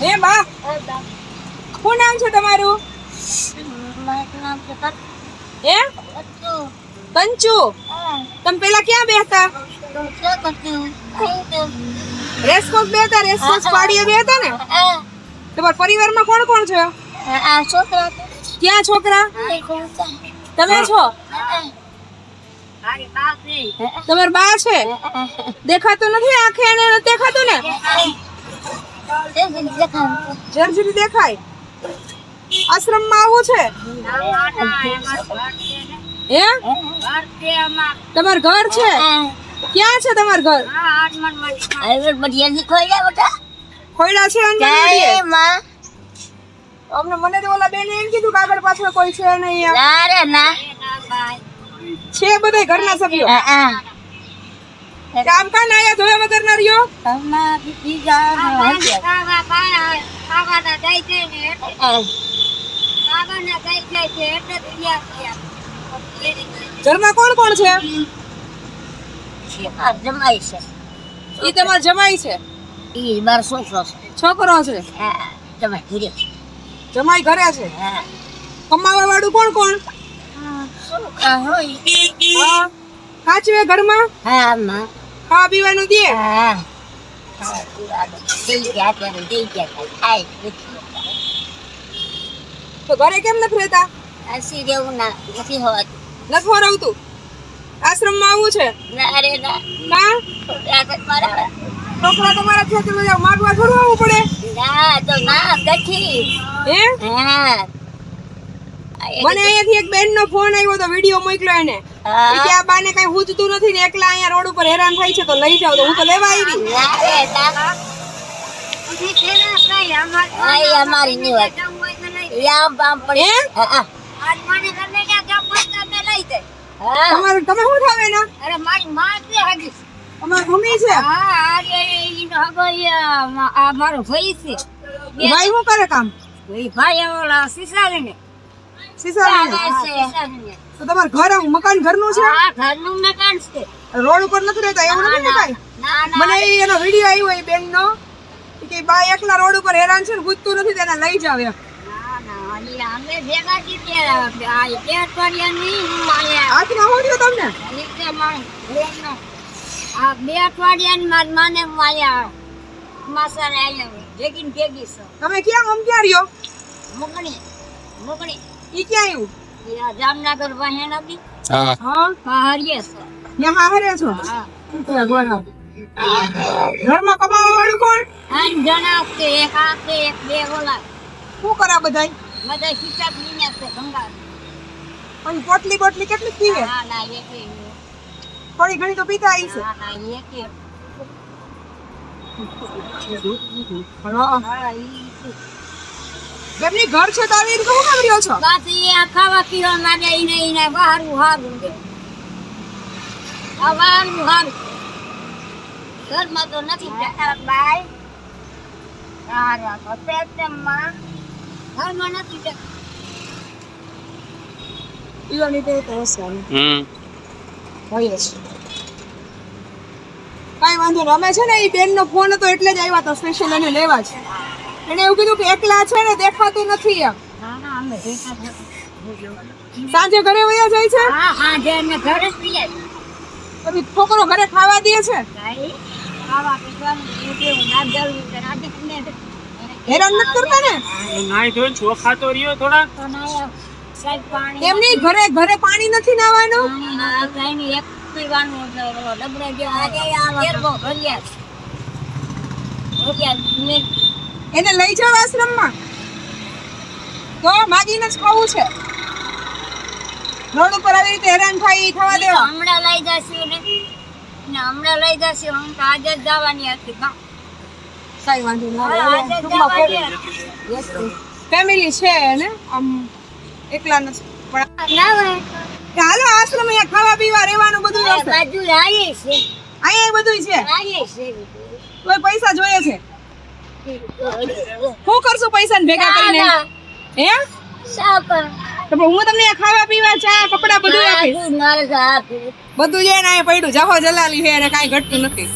હે બા. શું નામ છે તમારું? એ કંચુ તમે પેલા ક્યાં બેહતા? રેસકોર્સ બેહતા રેસકોર્સ પાડીએ બેહતા ને? તમારા પરિવારમાં કોણ કોણ છે? છોકરા ક્યાં છોકરા? તમે છો? તમારા બા છે? દેખાતું નથી આંખે એને દેખાતું ને? જર્જરી દેખાય. આશ્રમમાં આવું છે? હે? તમારું ઘર છે? ક્યાં છે તમારું ઘર? ખોયડા છે અંદર અમને મને તો ઓલા બેને એમ કીધું કાગળ પાછળ કોઈ છે નહીં એમ. છે બધા ઘરના સભ્યો? કામ કા નાયા ધોયા વગર ના રહ્યો ઘરમાં કોણ કોણ છે? જમાઈ છે. ઈ તમારો જમાઈ છે? ઈ મારો છોકરો છે. છોકરો છે? હા જમાઈ ઘરે છે. જમાઈ ઘરે છે? હા. કમાવા વાળું કોણ? કોણ શું હા. સાચવે ઘરમાં? હા માં ખાવા પીવાનું દે. હા. તો ઘરે કેમ નથી રહેતા? હસી રહેવું ના નથી હોવાતું. નથી વરાવતું આશ્રમમાં આવવું છે? ના રે ના. મારા છોકરા તમારા છે તો બધા માગવા થોડું આવવું પડે. ના તો ના ગઠી હે? હા. મને અહીંયાથી એક બેન નો ફોન આવ્યો તો વીડિયો મોકલ્યો એને. કે આ બાને કઈ હુજતું નથી ને એકલા અહીંયા રોડ ઉપર હેરાન થાય છે તો લઈ જાવ તો હું તો લેવા આવી. અમારી ની વાત યામ બામ હે તમારું તમે શું થાવે અરે મારી માં છે મમ્મી છે? હા અરે ઈ હગો આ મારો ભાઈ છે. ભાઈ શું કરે કામ? એ ભાઈ ઓલા સિસારે ને સીસારાને. તો તમારું ઘર મકાન ઘરનું છે? હા ઘરનું મકાન છે. રોડ ઉપર નથી રહેતા? એવું નથી ને ના. મને એનો વીડિયો આવ્યો એ બેન નો કે બા એકલા રોડ ઉપર હેરાન છે ને પૂછતું નથી તેને લઈ જાવ એમ. બે ભેગી તમે ક્યાં આમ ક્યાં રહ્યો? મોકણી મુગણી ઈ ક્યાં આવ્યું જામનગર વહે નદી હા. પહાડીએ છે. ત્યાં હારે છો? હા. ઘરમાં કમાવા વાળું કોણ? આઠ જણા છે એક આ છે એક બે ઓલા. શું કરા બધાય? બધા શિક્ષક લીને છે ગંગા પણ પોટલી બોટલી કેટલી પીવે? ના ના એક થોડી ઘણી તો પીતા આવી છે. ના ના એક એક હા. હા. એમની ઘર છે તો આવી રીતે કામ રહ્યો છો? બાકી આ ખાવા પીવા માને ઈને ઈને બહારનું હારું આ બહારનું હારું ઘરમાં તો નથી જતા બાય. સારા તો પેટમાં ઘરમાં નથી જતા તો. હોય જ. કાંઈ વાંધો નહીં અમે છે ને એ બેન નો ફોન હતો એટલે જ આવ્યા હતા સ્પેશિયલ એને લેવા છે એને એવું કીધું કે એકલા છે ને દેખાતું નથી એમ. સાંજે ઘરે વયા જાય છે? હા હા અમે ઘરે જ પીએ પછી છોકરો ઘરે ખાવા દે છે? ખાવા પીવાનું ના જરૂર છે આજે હેરાન નથી કરતા ને? નાઈ તો રહ્યો થોડા. સાહેબ પાણી એમની ઘરે ઘરે પાણી નથી નાવાનું? એક પીવાનું ડબરે જે કેરબો ભર્યા ભર્યા મેં એને લઈ જાવ આશ્રમમાં. તો માગીને જ ખાવું છે. રોડ ઉપર આવી રીતે હેરાન થાય એ થવા દેવા. હમણાં લઈ જશું ને હમણાં લઈ જશું. હું તો આજે જ જવાની હતી બા. કઈ વાંધો ના. ફેમિલી. છે ને આમ એકલા નથી. પણ ના હોય. કે હાલો આશ્રમ અહીંયા ખાવા પીવા રહેવાનું બધું બાજુ આવીએ છે અહીંયા બધું છે. કોઈ પૈસા જોઈએ છે. શું કરશું પૈસા ભેગા કરીને? હે? તો પણ હું તમને ખાવા પીવા ચા કપડા બધું આપીશ. બધું જે ને પડ્યું. જાહો જલાલી છે અને કાંઈ ઘટતું નથી.